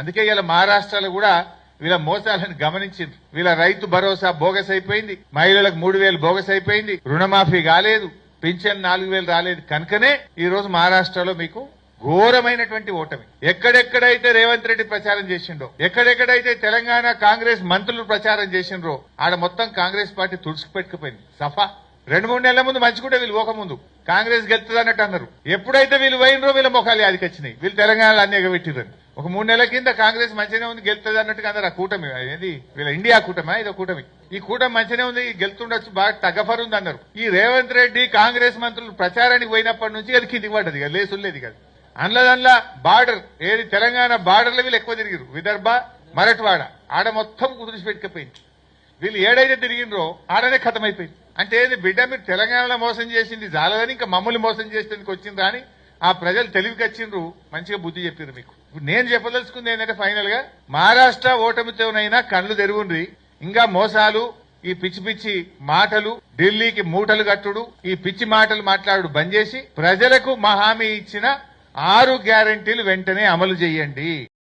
అందుకే ఇలా మహారాష్ట్రలో కూడా వీళ్ళ మోసాలను గమనించింది వీళ్ళ రైతు భరోసా బోగస్ అయిపోయింది. మహిళలకు మూడు వేలు బోగస్ అయిపోయింది. రుణమాఫీ కాలేదు. పింఛన్ నాలుగు వేలు రాలేదు కనుకనే ఈ రోజు మహారాష్ట్రలో మీకు ఘోరమైనటువంటి ఓటమి. ఎక్కడెక్కడైతే రేవంత్ రెడ్డి ప్రచారం చేసిండో ఎక్కడెక్కడైతే తెలంగాణ కాంగ్రెస్ మంత్రులు ప్రచారం చేసిండ్రో ఆడ మొత్తం కాంగ్రెస్ పార్టీ తుడుచుకుపెట్టుకుపోయింది సఫా. రెండు మూడు నెలల ముందు మంచిగుంటే వీళ్ళు పోక ముందు కాంగ్రెస్ గెలుతుంది అన్నట్టు అన్నారు. ఎప్పుడైతే వీళ్ళు పోయినరో వీళ్ళ ముఖాలు యాదికొచ్చినాయి వీళ్ళు తెలంగాణలో అన్ని ఎగబెట్టిరని ఒక మూడు నెలల కింద కాంగ్రెస్ మంచిగానే ఉంది గెలుతుంది అన్నట్టుగా అందరు ఆ కూటమి. అనేది వీళ్ళ ఇండియా కూటమా? ఇదో కూటమి. ఈ కూటమి మంచిగానే ఉంది గెలుతుండొచ్చు బాగా తగఫర్ ఉంది అన్నారు. ఈ రేవంత్ రెడ్డి కాంగ్రెస్ మంత్రులు ప్రచారానికి పోయినప్పటి నుంచి అది కిందికి పడ్డది కదా లేసులేదు కదా. అందులో బార్డర్ ఏది తెలంగాణ బార్డర్లో వీళ్ళు ఎక్కువ తిరిగారు విదర్భ మరట్వాడ ఆడ మొత్తం కుదిరిచిపెట్టుకపోయింది వీళ్ళు ఏడైతే తిరిగిండ్రో ఆడనే ఖతమైపోయింది. అంటే ఏది బిడ్డ మీరు తెలంగాణలో మోసం చేసింది జాలదని ఇంకా మమ్మల్ని మోసం చేసేందుకు వచ్చింది అని ఆ ప్రజలు తెలివికి వచ్చిండ్రు మంచిగా బుద్ధి చెప్పిండ్రు మీకు. ఇప్పుడు నేను చెప్పదలుచుకుంది ఏంటంటే ఫైనల్గా మహారాష్ట్ర ఓటమితోనైనా కళ్ళు తెరుగుండ్రి ఇంకా మోసాలు ఈ పిచ్చి పిచ్చి మాటలు ఢిల్లీకి మూటలు కట్టుడు ఈ పిచ్చి మాటలు మాట్లాడు బంద్ చేసి ప్రజలకు మా హామీ ఇచ్చిన ఆరు గ్యారంటీలు వెంటనే అమలు చేయండి.